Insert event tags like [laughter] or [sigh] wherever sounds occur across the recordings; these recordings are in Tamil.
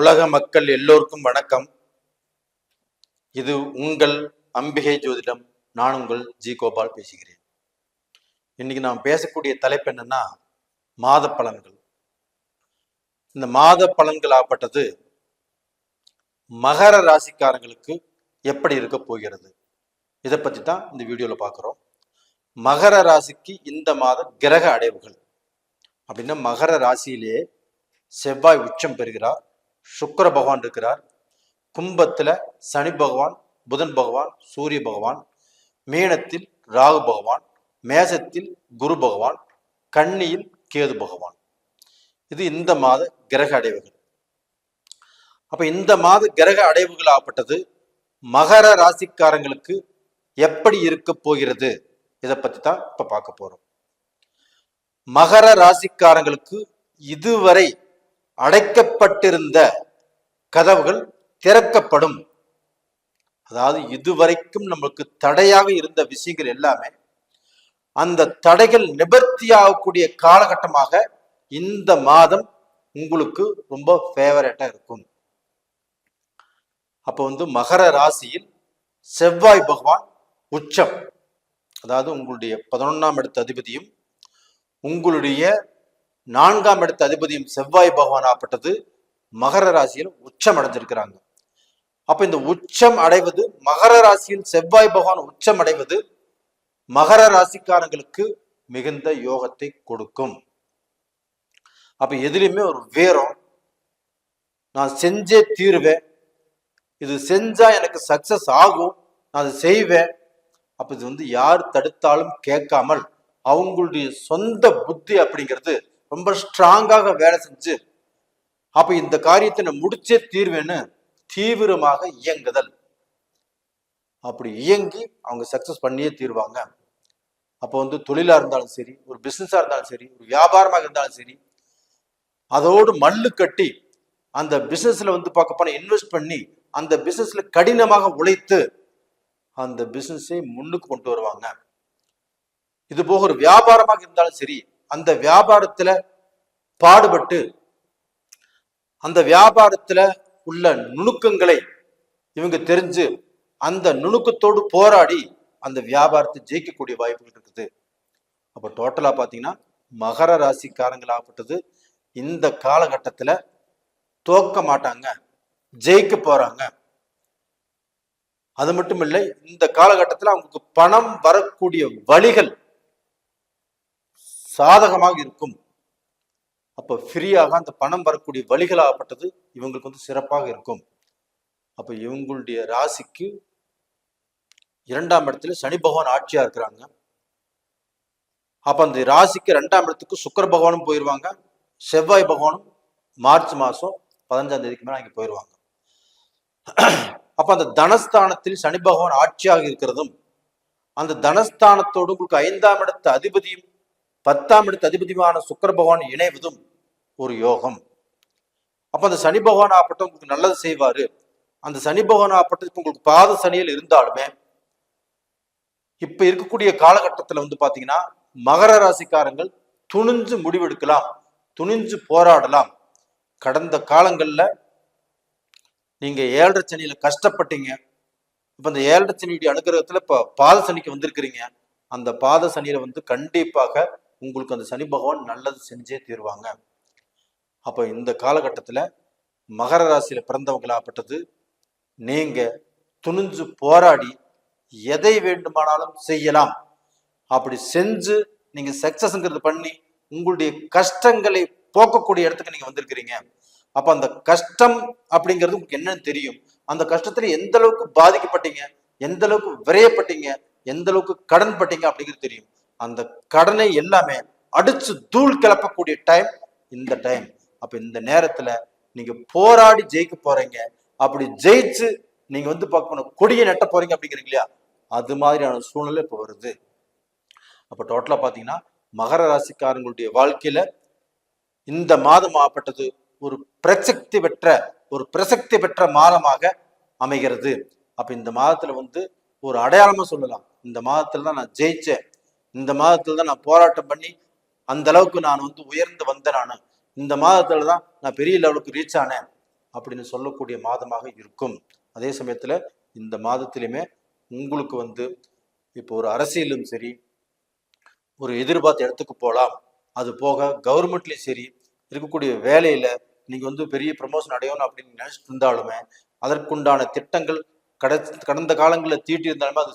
உலக மக்கள் எல்லோருக்கும் வணக்கம். இது உங்கள் அம்பிகை ஜோதிடம். நான் உங்கள் ஜி கோபால் பேசுகிறேன். இன்னைக்கு நாம் பேசக்கூடிய தலைப்பு என்னன்னா மாத பலன்கள். இந்த மாத பலன்கள் ஆப்பட்டது மகர ராசிக்காரங்களுக்கு எப்படி இருக்க போகிறது? இதை பற்றி தான் இந்த வீடியோவில் பார்க்குறோம் மகர ராசிக்கு இந்த மாத கிரக அடைவுகள். அப்படின்னா மகர ராசியிலேயே செவ்வாய் உச்சம் பெறுகிறார். சுக்கர பகவான் இருக்கிறார். கும்பத்தில் சனி பகவான் புதன் பகவான் சூரிய பகவான் மீனத்தில் ராகு பகவான் மேசத்தில் குரு பகவான் கன்னியில் கேது பகவான். இது இந்த மாத கிரக அடைவுகள். அப்ப இந்த மாத கிரக அடைவுகள் ஆப்பட்டது மகர ராசிக்காரங்களுக்கு எப்படி இருக்க போகிறது? இதை பத்தி தான் இப்ப பார்க்க போறோம். மகர ராசிக்காரங்களுக்கு இதுவரை அடைக்கப்பட்டிருந்த கதவுகள் திறக்கப்படும். அதாவது இதுவரைக்கும் நம்மளுக்கு தடையாக இருந்த விஷயங்கள் எல்லாமே அந்த தடைகள் நிவர்த்தியாகக்கூடிய காலகட்டமாக இந்த மாதம் உங்களுக்கு ரொம்ப ஃபேவரட்டா இருக்கும். அப்போ வந்து மகர ராசியில் செவ்வாய் பகவான் உச்சம். அதாவது உங்களுடைய பதினொன்றாம் இடத்த அதிபதியும் உங்களுடைய நான்காம் இடத்து அதிபதியும் செவ்வாய் பகவானாகப்பட்டது மகர ராசியில் உச்சம் அடைஞ்சிருக்கிறாங்க. அப்ப இந்த உச்சம் அடைவது மகர ராசியில் செவ்வாய் பகவான் உச்சம் அடைவது மகர ராசிக்காரங்களுக்கு மிகுந்த யோகத்தை கொடுக்கும். அப்ப எதுலையுமே ஒரு வேரம் நான் செஞ்சே தீருவேன் இது செஞ்சா எனக்கு சக்சஸ் ஆகும் நான் அதை செய்வேன். அப்ப இது வந்து யார் தடுத்தாலும் கேட்காமல் அவங்களுடைய சொந்த புத்தி அப்படிங்கிறது ரொம்ப ஸ்ட்ராங்காக வேலை செஞ்சு அப்ப இந்த காரியத்தை நான் முடிச்சே தீர்வேன்னு தீவிரமாக இயங்குதல். அப்படி இயங்கி அவங்க சக்சஸ் பண்ணியே தீர்வாங்க. அப்போ வந்து தொழிலா இருந்தாலும் சரி ஒரு பிசினஸா இருந்தாலும் சரி ஒரு வியாபாரமாக இருந்தாலும் சரி அதோடு மல்லு கட்டி அந்த பிசினஸ்ல வந்து பார்க்க போனா இன்வெஸ்ட் பண்ணி அந்த பிசினஸ்ல கடினமாக உழைத்து அந்த பிசினஸை முன்னுக்கு கொண்டு வருவாங்க. இது போக ஒரு வியாபாரமாக இருந்தாலும் சரி அந்த வியாபாரத்துல பாடுபட்டு அந்த வியாபாரத்துல உள்ள நுணுக்கங்களை இவங்க தெரிஞ்சு அந்த நுணுக்கத்தோடு போராடி அந்த வியாபாரத்தை ஜெயிக்கக்கூடிய வாய்ப்புகள் இருக்குது. அப்ப டோட்டலா பாத்தீங்கன்னா மகர ராசிக்காரங்களாகப்பட்டது இந்த காலகட்டத்துல தோக்க மாட்டாங்க ஜெயிக்க போறாங்க. அது மட்டும் இல்லை இந்த காலகட்டத்தில் அவங்களுக்கு பணம் வரக்கூடிய வழிகள் சாதகமாக இருக்கும். அப்போ ஃப்ரீயாக அந்த பணம் வரக்கூடிய வழிகளாகப்பட்டது இவங்களுக்கு வந்து சிறப்பாக இருக்கும். அப்போ இவங்களுடைய ராசிக்கு இரண்டாம் இடத்துல சனி பகவான் ஆட்சியா இருக்கிறாங்க. அப்ப அந்த ராசிக்கு ரெண்டாம் இடத்துக்கு சுக்கர பகவானும் போயிடுவாங்க செவ்வாய் பகவானும் மார்ச் மாசம் பதினஞ்சாம் தேதிக்கு மேலே அங்கே போயிடுவாங்க அப்ப அந்த தனஸ்தானத்தில் சனி பகவான் ஆட்சியாக இருக்கிறதும் அந்த தனஸ்தானத்தோடு உங்களுக்கு ஐந்தாம் இடத்து அதிபதியும் பத்தாம் இடத்து அதிபதியுமான சுக்கர பகவான் இணைவதும் ஒரு யோகம். அப்ப அந்த சனி பகவான் ஆப்பட்டம் உங்களுக்கு நல்லது செய்வாரு. அந்த சனி பகவான் ஆப்பட்டம் உங்களுக்கு பாத சனியில் இருந்தாலுமே இப்ப இருக்கக்கூடிய காலகட்டத்துல வந்து பாத்தீங்கன்னா மகர ராசிக்காரங்கள் துணிஞ்சு முடிவெடுக்கலாம் துணிஞ்சு போராடலாம். கடந்த காலங்கள்ல நீங்க ஏழரை சனியில் கஷ்டப்பட்டீங்க. இப்ப இந்த ஏழரை சனியுடைய அனுகிரகத்தில் இப்ப பாத சனிக்கு வந்திருக்கிறீங்க. அந்த பாத சனியில வந்து கண்டிப்பாக உங்களுக்கு அந்த சனி பகவான் நல்லது செஞ்சே தீருவாங்க. அப்போ இந்த காலகட்டத்தில் மகர ராசியில் பிறந்தவங்களாகப்பட்டது நீங்கள் துணிஞ்சு போராடி எதை வேண்டுமானாலும் செய்யலாம். அப்படி செஞ்சு நீங்கள் சக்சஸ்ங்கிறது பண்ணி உங்களுடைய கஷ்டங்களை போக்கக்கூடிய இடத்துக்கு நீங்கள் வந்திருக்கிறீங்க. அப்போ அந்த கஷ்டம் அப்படிங்கிறது உங்களுக்கு என்னன்னு தெரியும். அந்த கஷ்டத்துல எந்த அளவுக்கு பாதிக்கப்பட்டீங்க எந்த அளவுக்கு விரையப்பட்டீங்க எந்த அளவுக்கு கடன் பட்டீங்க அப்படிங்கிறது தெரியும். அந்த கடனை எல்லாமே அடிச்சு தூள் கிளப்பக்கூடிய டைம் இந்த டைம் அப்ப இந்த நேரத்துல நீங்க போராடி ஜெயிக்க போறீங்க. அப்படி ஜெயிச்சு நீங்க வந்து பார்க்கணும் கொடியை நட்ட போறீங்க அப்படிங்கிறீங்க இல்லையா அது மாதிரியான சூழ்நிலை இப்போ வருது. அப்ப டோட்டலா பாத்தீங்கன்னா மகர ராசிக்காரங்களுடைய வாழ்க்கையில இந்த மாதம் ஆப்பட்டது ஒரு பிரசக்தி பெற்ற ஒரு பிரசக்தி பெற்ற மாதமாக அமைகிறது. அப்ப இந்த மாதத்துல வந்து ஒரு அடையாளமா சொல்லலாம். இந்த மாதத்துல தான் நான் ஜெயிச்சேன். இந்த மாதத்துல தான் நான் போராட்டம் பண்ணி அந்த அளவுக்கு நான் வந்து உயர்ந்து வந்தேன் நான். இந்த மாதத்துல தான் நான் பெரிய லெவலுக்கு ரீச் ஆனேன் அப்படின்னு சொல்லக்கூடிய மாதமாக இருக்கும். அதே சமயத்துல இந்த மாதத்திலுமே உங்களுக்கு வந்து இப்போ ஒரு அரசியலும் சரி ஒரு எதிர்பார்த்த இடத்துக்கு போகலாம் அது போக கவர்மெண்ட்லேயும் சரி இருக்கக்கூடிய வேலையில நீங்க வந்து பெரிய ப்ரமோஷன் அடையணும் அப்படின்னு நினைச்சிட்டு இருந்தாலுமே அதற்குண்டான திட்டங்கள் கடந்த காலங்களில் தீட்டி இருந்தாலுமே அது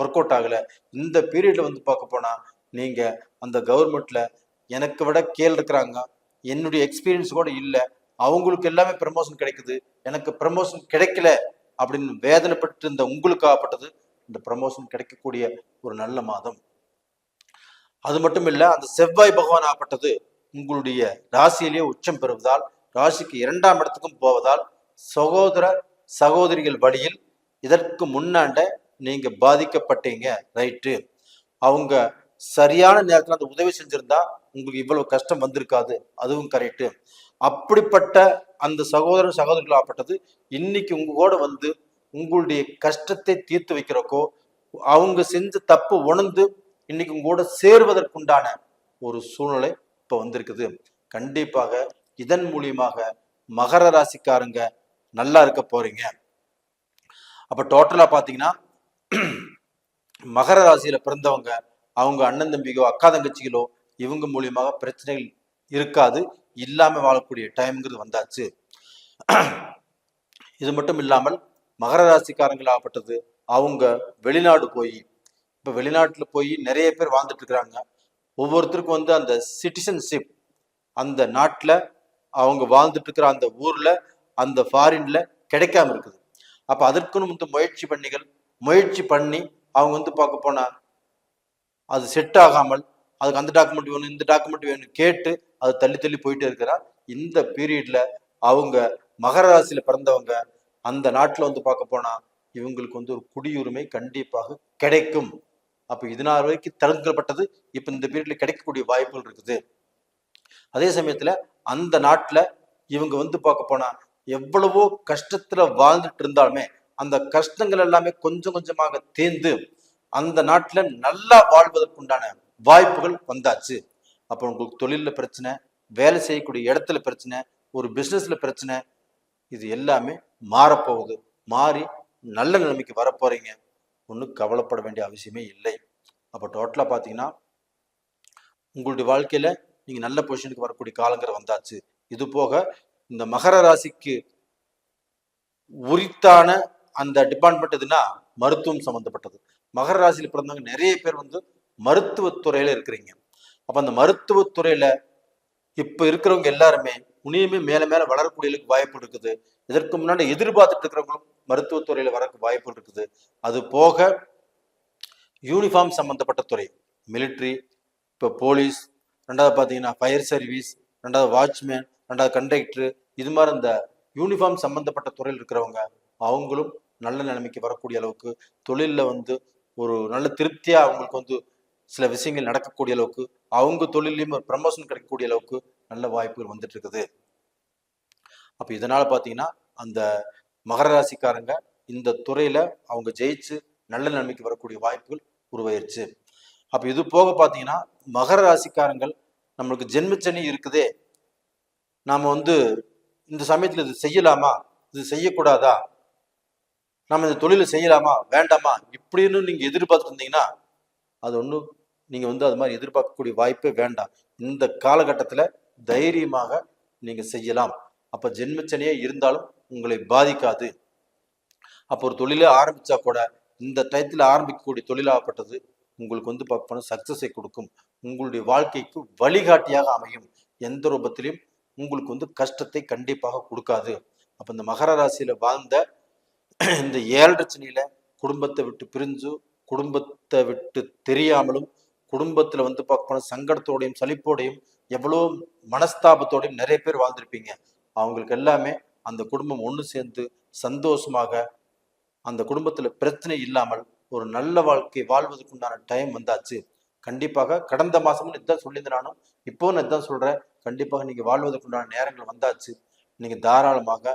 ஒர்க் அவுட் ஆகலை. இந்த பீரியடில் வந்து பார்க்க போனால் நீங்கள் அந்த கவர்மெண்ட்டில் எனக்கு விட கேள் இருக்கிறாங்க. என்னுடைய எக்ஸ்பீரியன்ஸ் கூட இல்லை. அவங்களுக்கு எல்லாமே ப்ரமோஷன் கிடைக்குது. எனக்கு ப்ரமோஷன் கிடைக்கல அப்படின்னு வேதனைப்பட்டு இருந்த உங்களுக்காகப்பட்டது இந்த ப்ரமோஷன் கிடைக்கக்கூடிய ஒரு நல்ல மாதம். அது மட்டும் இல்லை அந்த செவ்வாய் பகவான் ஆகப்பட்டது உங்களுடைய ராசியிலேயே உச்சம் பெறுவதால் ராசிக்கு இரண்டாம் இடத்துக்கும் போவதால் சகோதர சகோதரிகள் வழியில் இதற்கு முன்னாண்ட நீங்க பாதிக்கப்பட்டீங்க ரைட்டு. அவங்க சரியான நேரத்தில் அந்த உதவி செஞ்சிருந்தா உங்களுக்கு இவ்வளவு கஷ்டம் வந்திருக்காது. அதுவும் கரெக்டு அப்படிப்பட்ட அந்த சகோதரன் சகோதரிகளாகப்பட்டது இன்னைக்கு உங்க கூட வந்து உங்களுடைய கஷ்டத்தை தீர்த்து வைக்கிறக்கோ அவங்க செஞ்ச தப்பு உணர்ந்து இன்னைக்கு உங்க கூட சேருவதற்குண்டான ஒரு சூழ்நிலை இப்ப வந்திருக்குது. கண்டிப்பாக இதன் மூலியமாக மகர ராசிக்காரங்க நல்லா இருக்க போறீங்க. அப்ப டோட்டலா பாத்தீங்கன்னா [clears throat] மகர ராசியில பிறந்தவங்க அவங்க அண்ணன் தம்பிகளோ அக்கா தங்கச்சிகளோ இவங்க மூலியமாக பிரச்சனைகள் இருக்காது. இல்லாம வாழக்கூடிய டைம்ங்கிறது வந்தாச்சு. [clears throat] இது மட்டும் இல்லாமல் மகர ராசிக்காரங்களாகப்பட்டது அவங்க வெளிநாடு போய் இப்ப வெளிநாட்டுல போய் நிறைய பேர் வாழ்ந்துட்டு இருக்கிறாங்க. ஒவ்வொருத்தருக்கும் வந்து அந்த சிட்டிசன்ஷிப் அந்த நாட்டுல அவங்க வாழ்ந்துட்டு இருக்கிற அந்த ஊர்ல அந்த ஃபாரின்ல கிடைக்காம இருக்குது. அப்ப அதற்குன்னு வந்து முயற்சி பண்ணிகள் முயற்சி பண்ணி அவங்க வந்து பார்க்க போனா அது செட் ஆகாமல் அதுக்கு அந்த டாக்குமெண்ட் வேணும் இந்த டாக்குமெண்ட் வேணும் கேட்டு அது தள்ளி தள்ளி போயிட்டே இருக்கிறா. இந்த பீரியட்ல அவங்க மகர ராசியில பிறந்தவங்க அந்த நாட்டுல வந்து பார்க்க போனா இவங்களுக்கு வந்து ஒரு குடியுரிமை கண்டிப்பாக கிடைக்கும். அப்ப இதனால் வரைக்கும் தடுக்கப்பட்டது. இப்ப இந்த பீரியட்ல கிடைக்கக்கூடிய வாய்ப்புகள் இருக்குது. அதே சமயத்துல அந்த நாட்டில் இவங்க வந்து பார்க்க போனா எவ்வளவோ கஷ்டத்துல வாழ்ந்துட்டு இருந்தாலுமே அந்த கஷ்டங்கள் எல்லாமே கொஞ்சம் கொஞ்சமாக தேர்ந்து அந்த நாட்டில் நல்லா வாழ்வதற்குண்டான வாய்ப்புகள் வந்தாச்சு. அப்போ உங்களுக்கு தொழிலில் பிரச்சனை வேலை செய்யக்கூடிய இடத்துல பிரச்சனை ஒரு பிஸ்னஸில் பிரச்சனை இது எல்லாமே மாறப்போகுது. மாறி நல்ல நிலைமைக்கு வரப்போறீங்க. ஒன்றும் கவலைப்பட வேண்டிய அவசியமே இல்லை. அப்போ டோட்டலாக பார்த்தீங்கன்னா உங்களுடைய வாழ்க்கையில் நீங்கள் நல்ல பொசிஷனுக்கு வரக்கூடிய காலங்கிற வந்தாச்சு. இது போக இந்த மகர ராசிக்கு உரித்தான அந்த டிபார்ட்மெண்ட் எதுனா மருத்துவம் சம்மந்தப்பட்டது மகர ராசியில் பிறந்தவங்க நிறைய பேர் வந்து மருத்துவத்துறையில இருக்கிறீங்க. அப்போ அந்த மருத்துவத்துறையில இப்போ இருக்கிறவங்க எல்லாருமே உனியுமே மேலே மேலே வளரக்கூடியதுக்கு வாய்ப்பு இருக்குது. இதற்கு முன்னாடி எதிர்பார்த்துட்டு இருக்கிறவங்களும் மருத்துவத்துறையில வரக்கு வாய்ப்பு இருக்குது. அது போக யூனிஃபார்ம் சம்மந்தப்பட்ட துறை மிலிட்ரி இப்போ போலீஸ் ரெண்டாவது பார்த்தீங்கன்னா ஃபயர் சர்வீஸ் ரெண்டாவது வாட்ச்மேன் ரெண்டாவது கண்டக்டர் இது மாதிரி இந்த யூனிஃபார்ம் சம்மந்தப்பட்ட துறையில் இருக்கிறவங்க அவங்களும் நல்ல நிலைமைக்கு வரக்கூடிய அளவுக்கு தொழிலில் வந்து ஒரு நல்ல திருப்தியா அவங்களுக்கு வந்து சில விஷயங்கள் நடக்கக்கூடிய அளவுக்கு அவங்க தொழிலையும் ஒரு ப்ரமோஷன் கிடைக்கக்கூடிய அளவுக்கு நல்ல வாய்ப்புகள் வந்துட்டு இருக்குது அப்ப இதனால பாத்தீங்கன்னா அந்த மகர ராசிக்காரங்க இந்த துறையில அவங்க ஜெயிச்சு நல்ல நிலைமைக்கு வரக்கூடிய வாய்ப்புகள் உருவாயிருச்சு. அப்போ இது போக பாத்தீங்கன்னா மகர ராசிக்காரங்கள் நம்மளுக்கு ஜென்மச்சனி இருக்குதே. நாம வந்து இந்த சமயத்துல இது செய்யலாமா? இது செய்யக்கூடாதா? நம்ம இந்த தொழிலை செய்யலாமா? வேண்டாமா? இப்படின்னு நீங்க எதிர்பார்த்துட்டு இருந்தீங்கன்னா அது ஒன்றும் நீங்க வந்து அது மாதிரி எதிர்பார்க்கக்கூடிய வாய்ப்பே வேண்டாம். இந்த காலகட்டத்துல தைரியமாக நீங்க செய்யலாம். அப்ப ஜென்மச்சனியே இருந்தாலும் உங்களை பாதிக்காது. அப்போ ஒரு தொழிலை ஆரம்பிச்சா கூட இந்த டயத்துல ஆரம்பிக்கக்கூடிய தொழிலாகப்பட்டது உங்களுக்கு வந்து பார்ப்போம் சக்ஸஸை கொடுக்கும். உங்களுடைய வாழ்க்கைக்கு வழிகாட்டியாக அமையும். எந்த ரூபத்திலையும் உங்களுக்கு வந்து கஷ்டத்தை கண்டிப்பாக கொடுக்காது. அப்ப இந்த மகர ராசியில வாழ்ந்த இந்த ஏழரை சனியில குடும்பத்தை விட்டு பிரிஞ்சு குடும்பத்தை விட்டு தெரியாமலும் குடும்பத்துல வந்து பார்க்கணும் சங்கடத்தோடையும் சலிப்போடையும் எவ்வளோ மனஸ்தாபத்தோடையும் நிறைய பேர் வாழ்ந்திருப்பீங்க. அவங்களுக்கு எல்லாமே அந்த குடும்பம் ஒன்று சேர்ந்து சந்தோஷமாக அந்த குடும்பத்துல பிரச்சனை இல்லாமல் ஒரு நல்ல வாழ்க்கை வாழ்வதற்குண்டான டைம் வந்தாச்சு. கண்டிப்பாக கடந்த மாசமும் இதுதான் சொல்லியிருந்தேன் நானும். இப்போ நான் இதான் சொல்றேன். கண்டிப்பாக நீங்க வாழ்வதற்குண்டான நேரங்கள் வந்தாச்சு. நீங்க தாராளமாக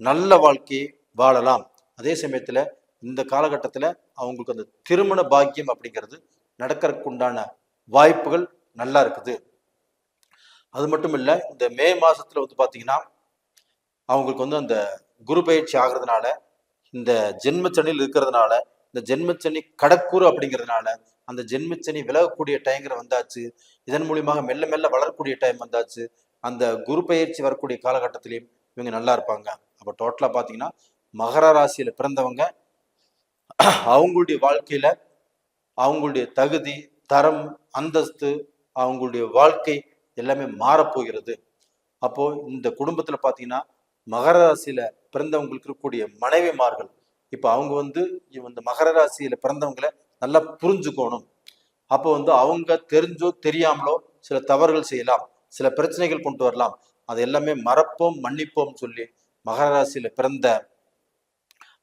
நல்ல வாழ்க்கையை வாழலாம். அதே சமயத்தில் இந்த காலகட்டத்தில் அவங்களுக்கு அந்த திருமண பாக்கியம் அப்படிங்கிறது நடக்கிறதுக்குண்டான வாய்ப்புகள் நல்லா இருக்குது. அது மட்டும் இல்லை இந்த மே மாதத்தில் வந்து பார்த்தீங்கன்னா அவங்களுக்கு வந்து அந்த குரு பயிற்சி ஆகிறதுனால இந்த ஜென்மச்சனியில் இருக்கிறதுனால இந்த ஜென்மச்சனி கடக்கூறு அப்படிங்கிறதுனால அந்த ஜென்மச்சனி விலகக்கூடிய டைங்கிற வந்தாச்சு. இதன் மூலியமாக மெல்ல மெல்ல வளரக்கூடிய டைம் வந்தாச்சு. அந்த குரு பயிற்சி வரக்கூடிய காலகட்டத்திலையும் இவங்க நல்லா இருப்பாங்க. அப்போ டோட்டலாக பார்த்தீங்கன்னா மகர ராசியில பிறந்தவங்க அவங்களுடைய வாழ்க்கையில அவங்களுடைய தகுதி தரம் அந்தஸ்து அவங்களுடைய வாழ்க்கை எல்லாமே மாறப்போகிறது. அப்போ இந்த குடும்பத்துல பாத்தீங்கன்னா மகர ராசியில பிறந்தவங்களுக்கு இருக்கக்கூடிய மனைவிமார்கள் இப்போ அவங்க வந்து இந்த மகர ராசியில பிறந்தவங்களை நல்லா புரிஞ்சுக்கணும். அப்போ வந்து அவங்க தெரிஞ்சோ தெரியாமலோ சில தவறுகள் செய்யலாம் சில பிரச்சனைகள் கொண்டு வரலாம். அது எல்லாமே மறப்போம் மன்னிப்போம் சொல்லி மகர ராசியில பிறந்த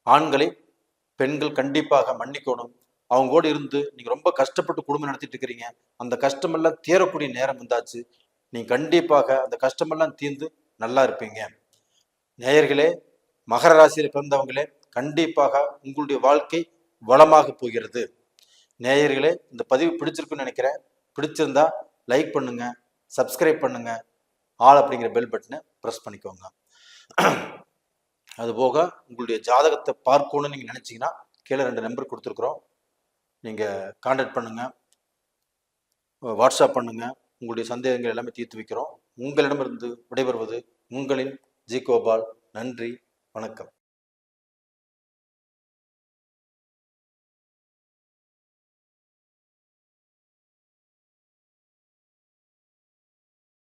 ஆண்களை பெண்கள் கண்டிப்பாக மன்னிக்கணும். அவங்களோட இருந்து நீங்க ரொம்ப கஷ்டப்பட்டு குடும்பம் நடத்திட்டு இருக்கிறீங்க. அந்த கஷ்டமெல்லாம் தீரக்கூடிய நேரம் வந்தாச்சு. நீங்க கண்டிப்பாக அந்த கஷ்டமெல்லாம் தீர்ந்து நல்லா இருப்பீங்க. நேயர்களே மகர ராசியில் பிறந்தவங்களே கண்டிப்பாக உங்களுடைய வாழ்க்கை வளமாக போகிறது. நேயர்களே இந்த பதிவு பிடிச்சிருக்குன்னு நினைக்கிறேன். பிடிச்சிருந்தா லைக் பண்ணுங்க சப்ஸ்கிரைப் பண்ணுங்க. ஆள் அப்படிங்கிற பெல் பட்டனை ப்ரெஸ் பண்ணிக்கோங்க. அதுபோக உங்களுடைய ஜாதகத்தை பார்க்கணும்னு நீங்கள் நினச்சிங்கன்னா கீழே ரெண்டு நம்பர் கொடுத்துருக்குறோம். நீங்கள் காண்டாக்ட் பண்ணுங்கள் வாட்ஸ்அப் பண்ணுங்கள் உங்களுடைய சந்தேகங்கள் எல்லாமே தீர்த்து வைக்கிறோம். உங்களிடமிருந்து விடைபெறுவது உங்களின் ஜி கோபால். நன்றி. வணக்கம்.